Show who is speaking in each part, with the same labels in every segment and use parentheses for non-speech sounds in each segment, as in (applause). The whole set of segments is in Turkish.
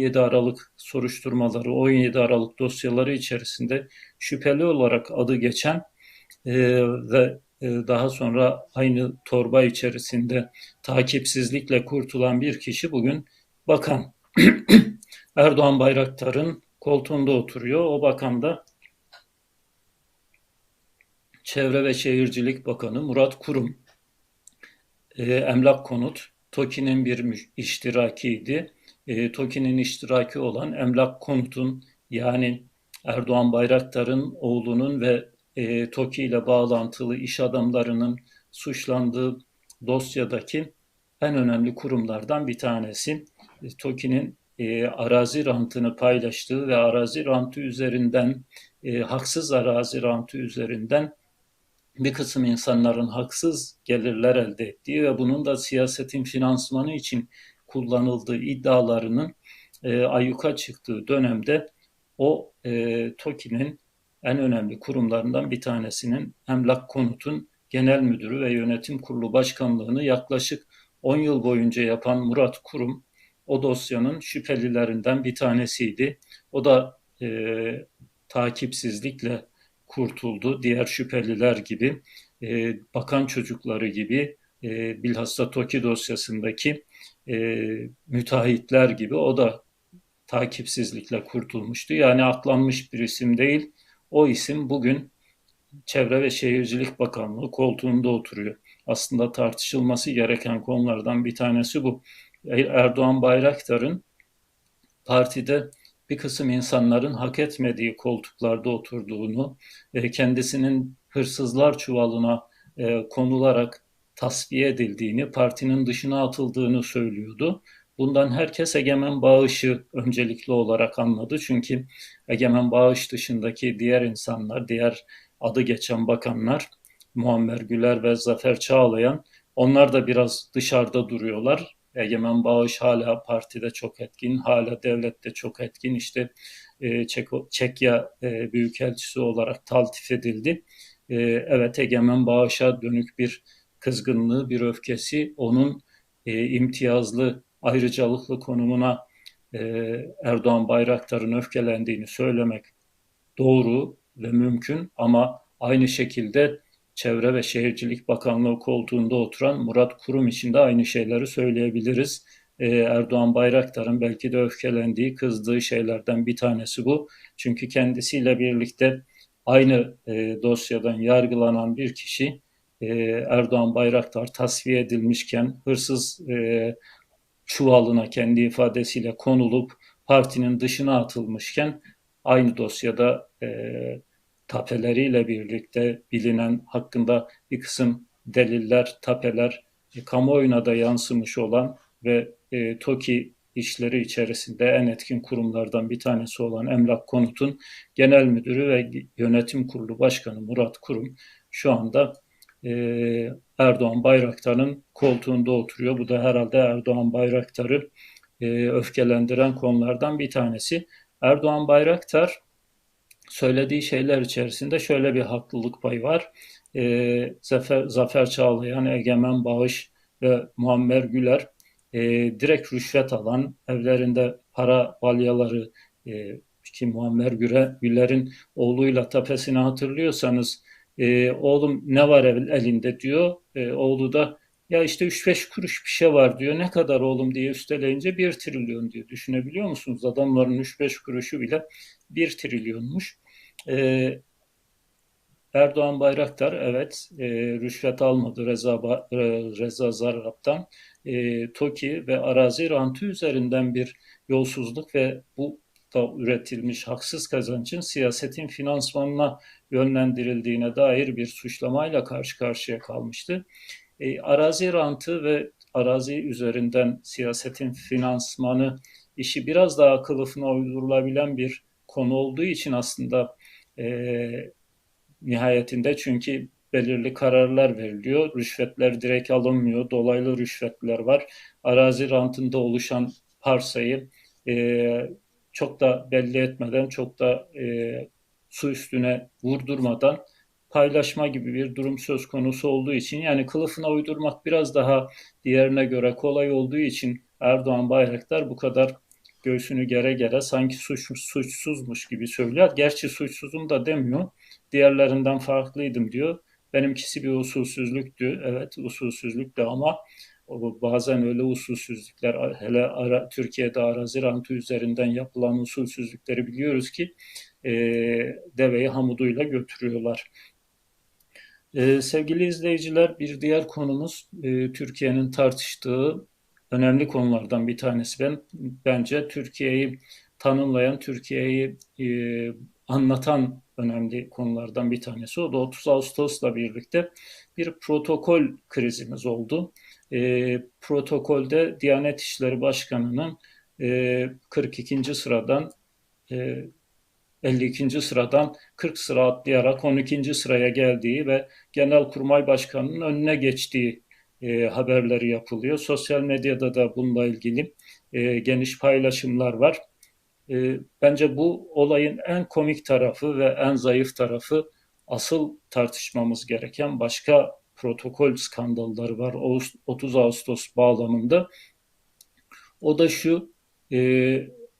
Speaker 1: 17 Aralık soruşturmaları, 17 Aralık dosyaları içerisinde şüpheli olarak adı geçen e, ve e, daha sonra aynı torba içerisinde takipsizlikle kurtulan bir kişi bugün bakan. (clears throat) Erdoğan Bayraktar'ın koltuğunda oturuyor. O bakan da Çevre ve Şehircilik Bakanı Murat Kurum. E, emlak konut TOKİ'nin bir iştirakiydi. E, TOKİ'nin iştiraki olan emlak konutun yani Erdoğan Bayraktar'ın oğlunun ve e, TOKİ ile bağlantılı iş adamlarının suçlandığı dosyadaki en önemli kurumlardan bir tanesi. E, TOKİ'nin e, arazi rantını paylaştığı ve arazi rantı üzerinden, e, haksız arazi rantı üzerinden bir kısım insanların haksız gelirler elde ettiği ve bunun da siyasetin finansmanı için kullanıldığı iddialarının e, ayyuka çıktığı dönemde o e, TOKİ'nin en önemli kurumlarından bir tanesinin Emlak Konut'un genel müdürü ve yönetim kurulu başkanlığını yaklaşık 10 yıl boyunca yapan Murat Kurum o dosyanın şüphelilerinden bir tanesiydi. O da e, takipsizlikle kurtuldu. Diğer şüpheliler gibi, e, bakan çocukları gibi, e, bilhassa TOKİ dosyasındaki e, müteahhitler gibi o da takipsizlikle kurtulmuştu. Yani aklanmış bir isim değil. O isim bugün Çevre ve Şehircilik Bakanlığı koltuğunda oturuyor. Aslında tartışılması gereken konulardan bir tanesi bu. Erdoğan Bayraktar'ın partide bir kısım insanların hak etmediği koltuklarda oturduğunu, e, kendisinin hırsızlar çuvalına e, konularak tasfiye edildiğini, partinin dışına atıldığını söylüyordu. Bundan herkes Egemen Bağış'ı öncelikli olarak anladı. Çünkü Egemen Bağış dışındaki diğer insanlar, diğer adı geçen bakanlar, Muammer Güler ve Zafer Çağlayan, onlar da biraz dışarıda duruyorlar. Egemen Bağış hala partide çok etkin, hala devlette çok etkin. İşte e, Çeko, Çekya e, Büyükelçisi olarak taltif edildi. E, evet Egemen Bağış'a dönük bir kızgınlığı, bir öfkesi onun e, imtiyazlı, ayrıcalıklı konumuna e, Erdoğan Bayraktar'ın öfkelendiğini söylemek doğru ve mümkün ama aynı şekilde Çevre ve Şehircilik Bakanlığı koltuğunda oturan Murat Kurum için de aynı şeyleri söyleyebiliriz. Ee, Erdoğan Bayraktar'ın belki de öfkelendiği, kızdığı şeylerden bir tanesi bu. Çünkü kendisiyle birlikte aynı e, dosyadan yargılanan bir kişi e, Erdoğan Bayraktar tasfiye edilmişken hırsız e, çuvalına kendi ifadesiyle konulup partinin dışına atılmışken aynı dosyada e, tapeleriyle birlikte bilinen hakkında bir kısım deliller, tapeler e, kamuoyuna da yansımış olan ve e, TOKİ işleri içerisinde en etkin kurumlardan bir tanesi olan Emlak Konut'un genel müdürü ve yönetim kurulu başkanı Murat Kurum şu anda e, Erdoğan Bayraktar'ın koltuğunda oturuyor. Bu da herhalde Erdoğan Bayraktar'ı e, öfkelendiren konulardan bir tanesi. Erdoğan Bayraktar söylediği şeyler içerisinde şöyle bir haklılık payı var. E, Zafer, Zafer Çağlayan, Egemen Bağış ve Muammer Güler e, direkt rüşvet alan, evlerinde para balyaları e, ki Muammer Güler'in oğluyla tapesini hatırlıyorsanız e, oğlum ne var elinde diyor. E, oğlu da ya işte 3-5 kuruş bir şey var diyor. Ne kadar oğlum diye üsteleyince 1 trilyon diyor. Düşünebiliyor musunuz? Adamların 3-5 kuruşu bile 1 trilyonmuş. Ee, Erdoğan Bayraktar evet e, rüşvet almadı Reza, e, Reza Zarrab'dan. E, TOKİ ve arazi rantı üzerinden bir yolsuzluk ve bu da üretilmiş haksız kazancın siyasetin finansmanına yönlendirildiğine dair bir suçlamayla karşı karşıya kalmıştı. E, arazi rantı ve arazi üzerinden siyasetin finansmanı işi biraz daha kılıfına uydurulabilen bir konu olduğu için aslında e, nihayetinde çünkü belirli kararlar veriliyor. Rüşvetler direkt alınmıyor. Dolaylı rüşvetler var. Arazi rantında oluşan parsayı e, çok da belli etmeden, çok da e, su üstüne vurdurmadan paylaşma gibi bir durum söz konusu olduğu için yani kılıfına uydurmak biraz daha diğerine göre kolay olduğu için Erdoğan Bayraktar bu kadar göğsünü gere gere sanki suçmuş, suçsuzmuş gibi söylüyor. Gerçi suçsuzum da demiyor. Diğerlerinden farklıydım diyor. Benimkisi bir usulsüzlüktü. Evet usulsüzlüktü ama bazen öyle usulsüzlükler hele ara, Türkiye'de arazi rantı üzerinden yapılan usulsüzlükleri biliyoruz ki e, deveyi hamuduyla götürüyorlar. E, sevgili izleyiciler bir diğer konumuz e, Türkiye'nin tartıştığı önemli konulardan bir tanesi. Ben bence Türkiye'yi tanımlayan, Türkiye'yi e, anlatan önemli konulardan bir tanesi. O da 30 Ağustos'la birlikte bir protokol krizimiz oldu. E, protokolde Diyanet İşleri Başkanı'nın e, 42. sıradan e, 52. sıradan 40 sıra atlayarak 12. sıraya geldiği ve Genelkurmay Başkanı'nın önüne geçtiği e, haberleri yapılıyor. Sosyal medyada da bununla ilgili e, geniş paylaşımlar var. E, bence bu olayın en komik tarafı ve en zayıf tarafı asıl tartışmamız gereken başka protokol skandalları var 30 Ağustos bağlamında. O da şu, e,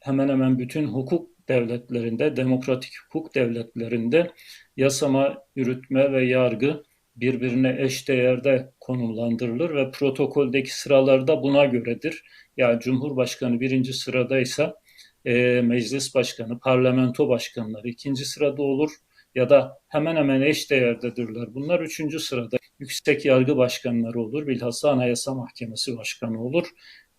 Speaker 1: hemen hemen bütün hukuk devletlerinde, demokratik hukuk devletlerinde yasama, yürütme ve yargı birbirine eş değerde konumlandırılır ve protokoldeki sıralarda buna göredir. Yani Cumhurbaşkanı birinci sıradaysa e, meclis başkanı, parlamento başkanları ikinci sırada olur ya da hemen hemen eş değerdedirler. Bunlar üçüncü sırada yüksek yargı başkanları olur, bilhassa Anayasa Mahkemesi başkanı olur.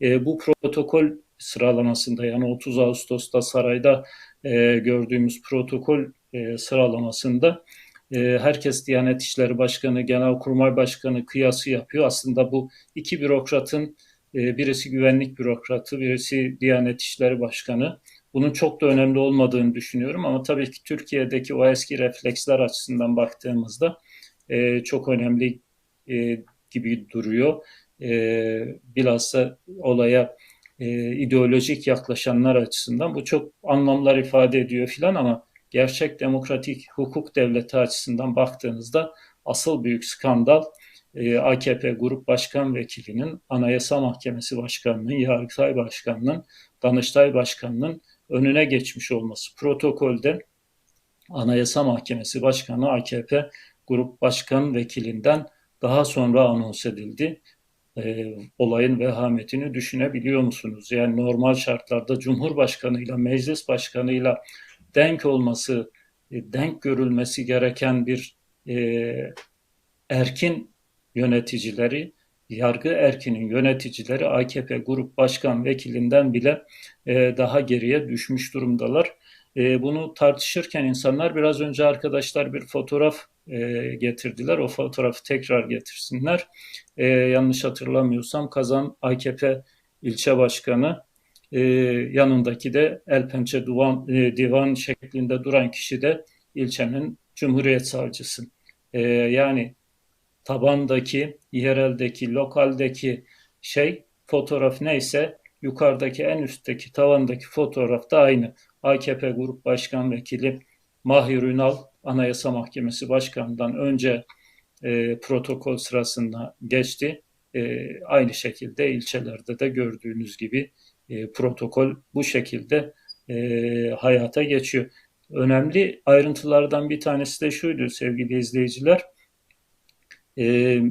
Speaker 1: E, bu protokol sıralamasında yani 30 Ağustos'ta sarayda e, gördüğümüz protokol e, sıralamasında e, herkes Diyanet İşleri Başkanı, Genelkurmay Başkanı kıyası yapıyor. Aslında bu iki bürokratın e, birisi güvenlik bürokratı, birisi Diyanet İşleri Başkanı. Bunun çok da önemli olmadığını düşünüyorum ama tabii ki Türkiye'deki o eski refleksler açısından baktığımızda e, çok önemli e, gibi duruyor. E, bilhassa olaya e, ideolojik yaklaşanlar açısından bu çok anlamlar ifade ediyor filan ama gerçek demokratik hukuk devleti açısından baktığınızda asıl büyük skandal e, AKP Grup Başkan Vekilinin, Anayasa Mahkemesi Başkanı'nın, Yargıtay Başkanı'nın, Danıştay Başkanı'nın önüne geçmiş olması. Protokolde Anayasa Mahkemesi Başkanı AKP Grup Başkan Vekilinden daha sonra anons edildi. E, olayın vehametini düşünebiliyor musunuz? Yani normal şartlarda Cumhurbaşkanıyla, Meclis Başkanıyla denk olması, e, denk görülmesi gereken bir e, erkin yöneticileri, yargı erkinin yöneticileri AKP Grup Başkan Vekilinden bile e, daha geriye düşmüş durumdalar. E, bunu tartışırken insanlar biraz önce arkadaşlar bir fotoğraf e, getirdiler. O fotoğrafı tekrar getirsinler. E, yanlış hatırlamıyorsam Kazan AKP ilçe başkanı e, yanındaki de el pençe divan, e, divan şeklinde duran kişi de ilçenin Cumhuriyet Savcısı. E, yani tabandaki, yereldeki, lokaldeki şey fotoğraf neyse yukarıdaki en üstteki tavandaki fotoğraf da aynı. AKP Grup Başkan Vekili Mahir Ünal Anayasa Mahkemesi Başkanı'ndan önce e, protokol sırasında geçti. E, aynı şekilde ilçelerde de gördüğünüz gibi e, protokol bu şekilde e, hayata geçiyor. Önemli ayrıntılardan bir tanesi de şuydu sevgili izleyiciler. E,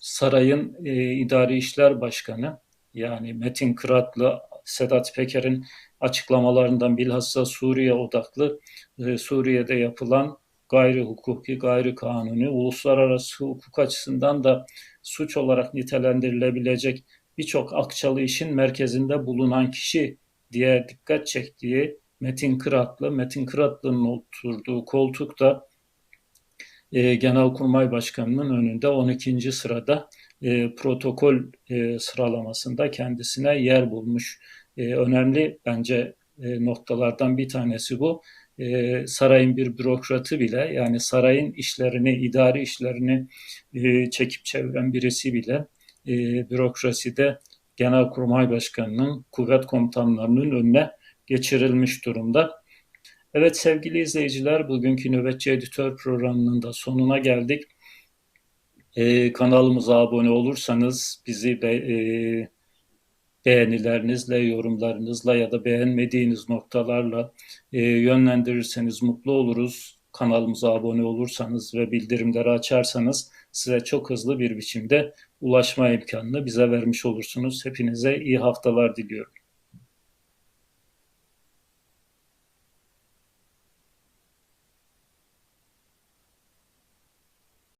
Speaker 1: sarayın e, İdari İşler Başkanı yani Metin Kıratlı, Sedat Peker'in açıklamalarından bilhassa Suriye odaklı e, Suriye'de yapılan gayri hukuki, gayri kanuni, uluslararası hukuk açısından da suç olarak nitelendirilebilecek birçok akçalı işin merkezinde bulunan kişi diye dikkat çektiği Metin Kıratlı, Metin Kıratlı'nın oturduğu koltukta e, Genelkurmay Başkanı'nın önünde 12. sırada e, protokol e, sıralamasında kendisine yer bulmuş. E, önemli bence e, noktalardan bir tanesi bu. E, sarayın bir bürokratı bile yani sarayın işlerini, idari işlerini e, çekip çeviren birisi bile e, bürokraside Genelkurmay Başkanı'nın, kuvvet komutanlarının önüne geçirilmiş durumda. Evet sevgili izleyiciler, bugünkü Nöbetçi Editör programının da sonuna geldik. Ee, kanalımıza abone olursanız bizi de e, beğenilerinizle, yorumlarınızla ya da beğenmediğiniz noktalarla e, yönlendirirseniz mutlu oluruz. Kanalımıza abone olursanız ve bildirimleri açarsanız size çok hızlı bir biçimde ulaşma imkanını bize vermiş olursunuz. Hepinize iyi haftalar diliyorum.